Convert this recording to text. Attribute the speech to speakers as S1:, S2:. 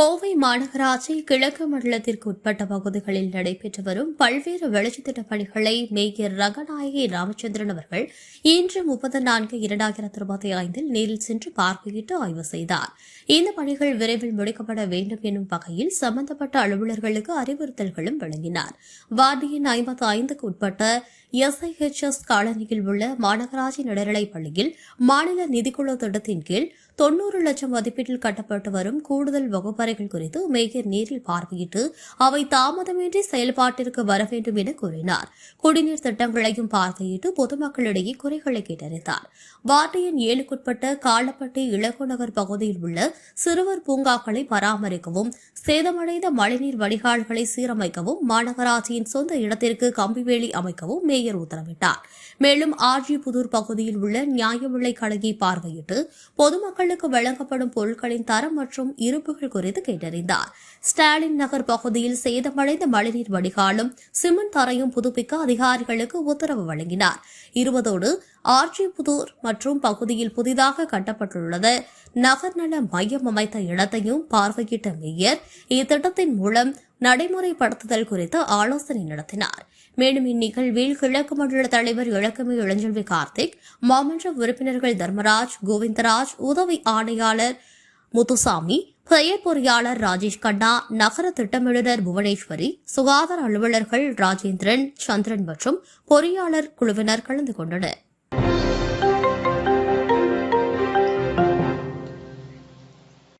S1: கோவை மாநகராட்சி கிழக்கு மண்டலத்திற்கு உட்பட்ட பகுதிகளில் நடைபெற்று வரும் பல்வேறு வளர்ச்சித் திட்டப் பணிகளை மேயர் ரங்கநாயகி ராமச்சந்திரன் அவர்கள் இன்று முப்பது நான்கு இரண்டாயிரத்தி இருபத்தி ஐந்தில் நேரில் சென்று பார்வையிட்டு ஆய்வு செய்தார். இந்த பணிகள் விரைவில் முடிக்கப்பட வேண்டும் எனும் வகையில் சம்பந்தப்பட்ட அலுவலர்களுக்கு அறிவுறுத்தல்களும் வழங்கினார். வார்டியின் ஐம்பத்தி ஐந்துக்கு உட்பட்ட எஸ்ஐஹெச்எஸ் காலனியில் உள்ள மாநகராட்சி நடுநிலைப் பள்ளியில் மாநில நிதிக்குழு திட்டத்தின் கீழ் தொன்னூறு லட்சம் மதிப்பீட்டில் கட்டப்பட்டு வரும் கூடுதல் வகுப்பறைகள் குறித்து மேயர் நேரில் பார்வையிட்டு அவை தாமதமின்றி செயல்பாட்டிற்கு வர வேண்டும் என கூறினார். குடிநீர் திட்டங்களையும் பார்வையிட்டு பொதுமக்களிடையே குறைகளை கேட்டறிந்தார். வார்டு எண் ஏழுக்குட்பட்ட காலப்பட்டி இளகுநகர் பகுதியில் உள்ள சிறுவர் பூங்காக்களை பராமரிக்கவும் சேதமடைந்த மழைநீர் வடிகால்களை சீரமைக்கவும் மாநகராட்சியின் சொந்த இடத்திற்கு கம்பிவேலி அமைக்கவும் மேயர் உத்தரவிட்டார். மேலும் ஆர்ஜி புதூர் பகுதியில் உள்ள நியாய விலை கடையை பார்வையிட்டு மக்களுக்கு வழங்கப்படும் பொருட்களின் தரம் மற்றும் இருப்புகள் குறித்து கேட்டறிந்தார். ஸ்டாலின் நகர் பகுதியில் சேதமடைந்த மழைநீர் வடிகாலும் சிமெண்ட் தரையும் புதுப்பிக்க அதிகாரிகளுக்கு உத்தரவு வழங்கினார். இருபதோடு ஆர்ஜி புதூர் மற்றும் பகுதியில் புதிதாக கட்டப்பட்டுள்ளது. நகர்நல மையம் அமைத்த இடத்தையும் பார்வையிட்ட மேயர் இத்திட்டத்தின் மூலம் நடைமுறைப்படுத்துதல் குறித்து ஆலோசனை நடத்தினார். மேலும் இந்நிகழ்வில் கிழக்கு மண்டல தலைவர் இளக்கமி இளஞ்செல்வி கார்த்திக் மாமன்ற உறுப்பினர்கள் தர்மராஜ் கோவிந்தராஜ் உதவி ஆணையாளர் முத்துசாமி பெயர் பொறியாளர் ராஜேஷ் கண்ணா நகர திட்டமிடுநர் புவனேஸ்வரி சுகாதார அலுவலர்கள் ராஜேந்திரன் சந்திரன் மற்றும் பொறியாளர் குழுவினர் கலந்து கொண்டனர்.